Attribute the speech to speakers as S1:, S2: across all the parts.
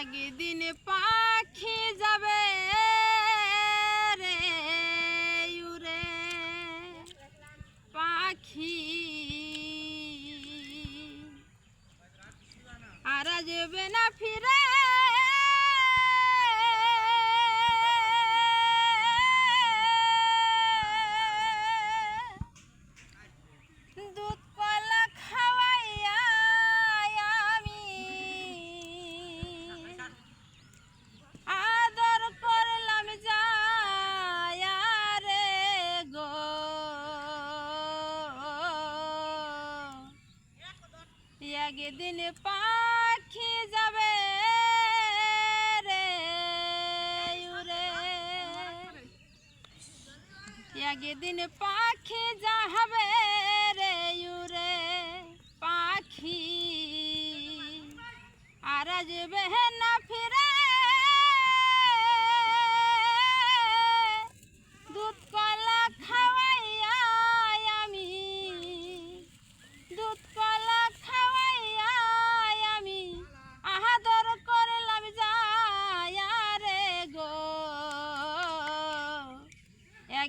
S1: একদিন পাখি যাবে রে উরে পাখি। আর যাবে না ফিরে একদিন পাখি যাবে রে উরে একদিন পাখি যাবে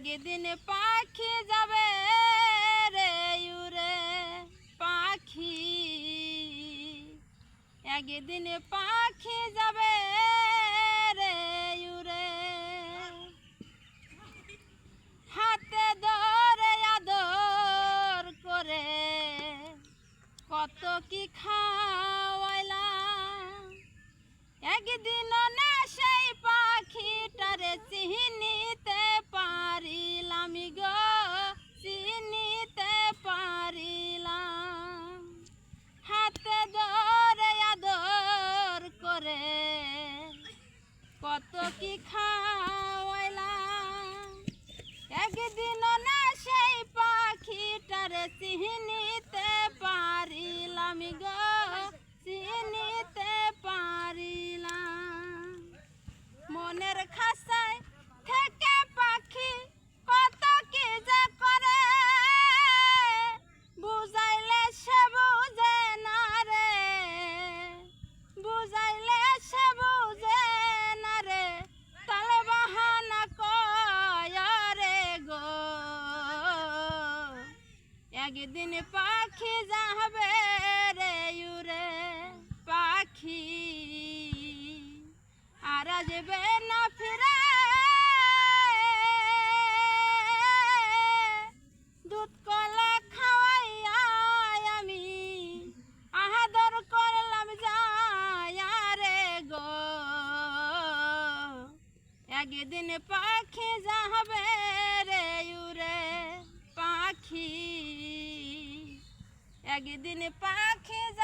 S1: একদিন পাখি যাবে রে উরে পাখি। একদিন পাখি যাবে রে উরে হাতে ধরে আদর করে কত কি খাওয়াইলাম। একদিন কত কি খাওয়াইলাম। একদিন না সেই পাখিটার চিনিতে একদিন পাখি যাবে রে উরে পাখি। আর যাবে না ফিরে। দুধ কলা খাওয়াইয়া আমি আহাদর করলাম যায় রে গো। একদিন পাখি যাবে রে উরে পাখি। একদিন পাখি যাবে